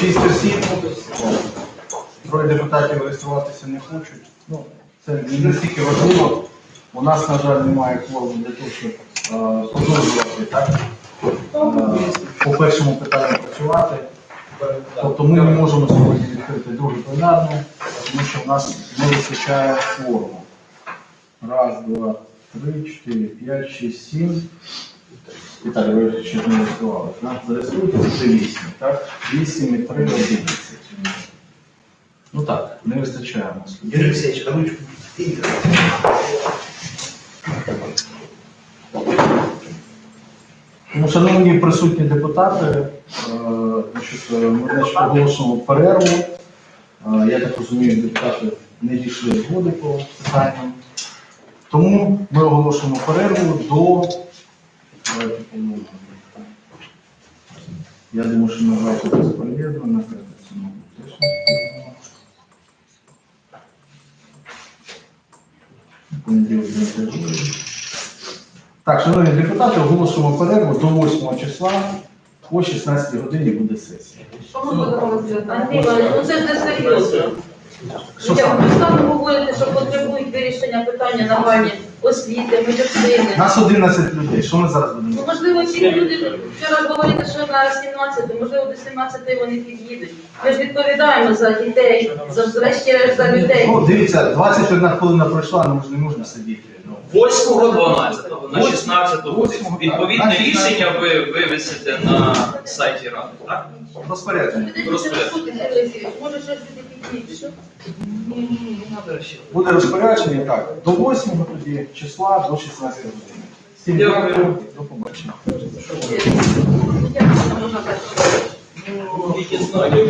Шість осіб. Троє депутатів реєструватися не хочуть. Ну, це не настільки важливо. У нас, на жаль, немає кворуму для того, щоб е, продовжувати так, е, по першому питанню працювати. Тобто ми не можемо сьогодні відкрити друге пленарне, тому що в нас не вистачає кворуму. Раз, два, три, чотири, п'ять, шість, сім. Віталій, ви ще не реєстрували. так? Зареєструйте, це вісім, так? Вісім і три, одинадцять. Ну так, не вистачає у нас. людей. Юрій Олексійович, а ручку. Тому, шановні присутні депутати, е, значить, е, ми значить, оголошуємо перерву. Е, Я так розумію, депутати не дійшли згоди по питанням. Тому ми оголошуємо перерву до. Подумаємо. Я думаю, що на завтра безполезно, на п'ятницю, мабуть, теж. Понеділок. Так, шановні депутати, оголошуємо перерву до 8 числа. О 16 годині буде сесія. Що ми будемо розглядати? Ну це ж не серйозно. Що саме? ви станом говорите, що потребують вирішення питання нагальні освіти, медицини. Нас 11 людей. Що ми зараз Ну, можливо, ці люди вчора говорили, що на 17, можливо, до 17 вони під'їдуть. Ми ж відповідаємо за дітей, за врешті-решт за людей. Ну, дивіться, 21 хвилина пройшла, ну ж не можна сидіти. Ну. 8.12 на 16 Восьмого, годину. Відповідне рішення ви вивесите на сайті ради, так? Розпорядження. Може, щось буде підійти. Буде розпорядження так. До 8 тоді числа до 16 години. Всім дякую. До побачення.